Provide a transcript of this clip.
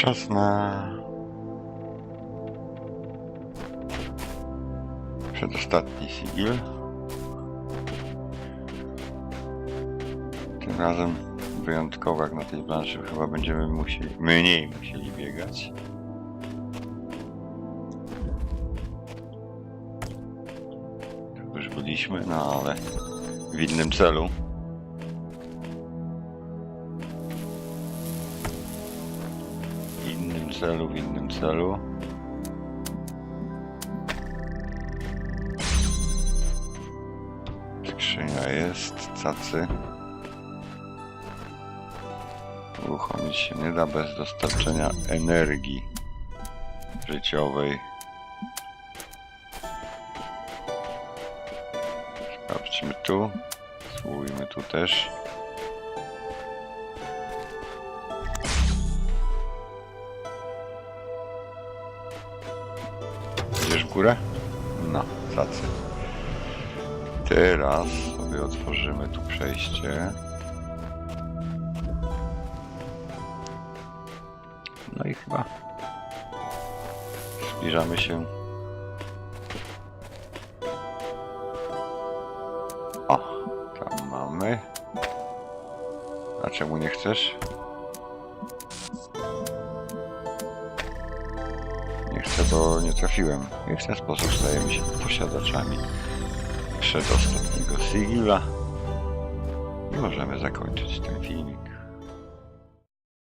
Czas na... Przedostatni sigil. Tym razem wyjątkowo jak na tej planszy chyba będziemy musieli, mniej musieli biegać. Tu Już byliśmy, no ale w innym celu. Innym celu, w innym celu. Skrzynia jest, cacy. Uruchomić się nie da bez dostarczenia energii życiowej. Sprawdźmy tu. Spróbujmy tu też. Górę? No, tacy. Teraz sobie otworzymy tu przejście. No i chyba zbliżamy się. O, tam mamy. A czemu nie chcesz? Chcę, bo nie trafiłem. I w ten sposób stajemy się posiadaczami przedostatniego sigila. I możemy zakończyć ten filmik.